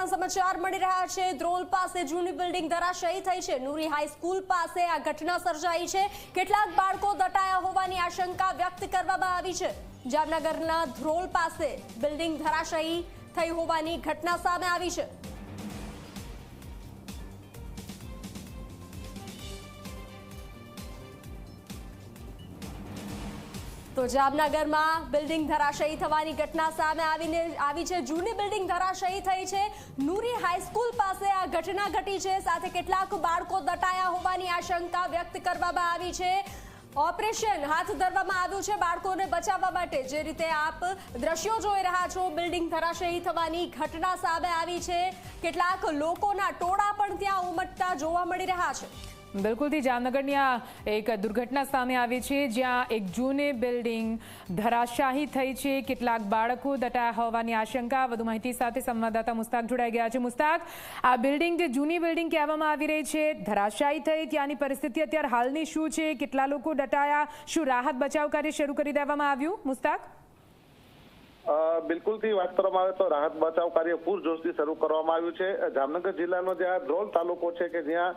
મહત્વના સમાચાર મળી રહ્યા છે. ધ્રોલ પાસે જૂની બિલ્ડિંગ ધરાશયી થઈ છે. નૂરી હાઈસ્કૂલ પાસે આ ઘટના સર્જાઈ છે. કેટલાક બાળકો દટાયા હોવાની આશંકા વ્યક્ત કરવામાં આવી છે. જામનગરના ધ્રોલ પાસે બિલ્ડિંગ ધરાશયી થઈ હોવાની ઘટના સામે આવી છે. તો જામનગરમાં બિલ્ડિંગ ધરાશયી થવાની ઘટના સામે આવીને આવી છે. જૂની બિલ્ડિંગ ધરાશયી થઈ છે. નૂરી હાઈસ્કૂલ પાસે આ ઘટના ઘટી છે. સાથે કેટલાક બાળકો દટાયા હોવાની આશંકા વ્યક્ત કરવામાં આવી છે. ઓપરેશન હાથ ધરવામાં આવ્યું છે બાળકોને બચાવવા માટે. જે રીતે આપ દ્રશ્યો જોઈ રહ્યા છો, બિલ્ડિંગ ધરાશયી થવાની ઘટના સામે આવી છે. કેટલાક લોકોના ટોળા પણ ત્યાં ઉમટતા જોવા મળી રહ્યા છે. બિલકુલથી જામનગરની આ એક દુર્ઘટના સામે આવી છે, જ્યાં એક જૂની બિલ્ડિંગ ધરાશાહી થઈ છે. કેટલાક બાળકો દટાયા હોવાની આશંકા, વધુ માહિતી સાથે સંવાદદાતા મુસ્તાક જોડાઈ ગયા છે. મુસ્તાક, આ બિલ્ડિંગ જે જૂની બિલ્ડિંગ કહેવામાં આવી રહી છે, ધરાશાયી થઈ, ત્યાંની પરિસ્થિતિ અત્યારે હાલની શું છે, કેટલા લોકો દટાયા, શું રાહત બચાવ કાર્ય શરૂ કરી દેવામાં આવ્યું? મુસ્તાક? બિલકુલથી વાત કરવામાં આવે તો રાહત બચાવ કાર્ય પૂરજોશથી શરૂ કરવામાં આવ્યું છે. જામનગર જિલ્લાનો જે આ ધ્રોલ તાલુકો છે કે જ્યાં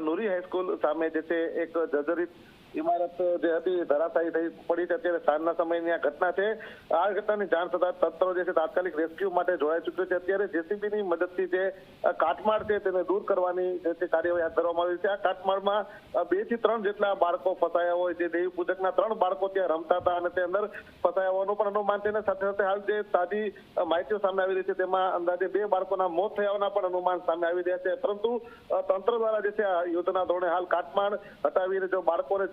નુરી હાઈસ્કૂલ સામે જે છે એક જર્જરિત ઇમારત જે હતી, ધરાશાયી થઈ પડી છે. અત્યારે સાંજના સમયની આ ઘટના છે. આ ઘટનાની જાણ થતા તંત્ર જે છે, તાત્કાલિક રેસ્ક્યુ માટે જોડાઈ ચુક્યું છે. અત્યારે જેસીબીની મદદથી જે કાટમાળ છે, તેને દૂર કરવાની જે છે, કાર્યવાહી હાથ ધરવામાં આવી છે. આ કાટમાળમાં બેથી ત્રણ જેટલા બાળકો ફસાયા હોય જે દેવી પૂજકના ત્રણ બાળકો ત્યાં રમતા હતા અને તે અંદર ફસાયા હોવાનું પણ અનુમાન છે. સાથે સાથે હાલ જે તાજી માહિતીઓ સામે આવી રહી છે, તેમાં અંદાજે બે બાળકોના મોત થયાના પણ અનુમાન સામે આવી રહ્યા છે. પરંતુ તંત્ર દ્વારા જે છે, આ યુદ્ધના ધોરણે હાલ કાટમાળ હટાવીને જો બાળકોને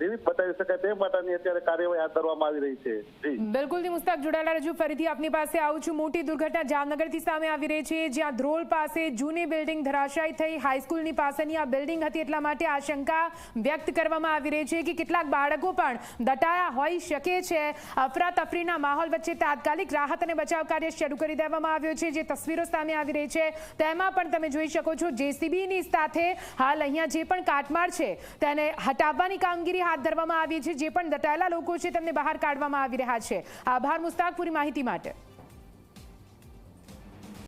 હાથ મુસ્તાક જોડાયેલા રજૂ ફરીથી આપની પાસે આવું છું. મોટી દુર્ઘટના જામનગરથી સામે આવી રહી છે. જ્યાં ધ્રોલ પાસે જૂની બિલ્ડિંગ ધરાશાયી થઈ હાઈસ્કૂલની પાસેની આ બિલ્ડિંગ હતી એટલા માટે આશંકા વ્યક્ત કરવામાં આવી રહી છે કે કેટલાક બાળકો પણ દટાયા હોઈ શકે છે. અફરાતફરીના માહોલ વચ્ચે તાત્કાલિક રાહત અને બચાવ કાર્ય શરૂ કરી દેવામાં આવ્યો છે. જે તસવીરો સામે આવી રહી છે, તેમાં પણ તમે જોઈ શકો છો. જેસીબીની સાથે હાલ અહીંયા જે પણ કાટમાળ છે, તેને હટાવવાની કામગીરી હાથ ધરવામાં આવી છે જે પણ દટાયેલા લોકો છે તેમને બહાર કાઢવામાં આવી રહ્યા છે. આભાર મુસ્તાક, પૂરી માહિતી માટે.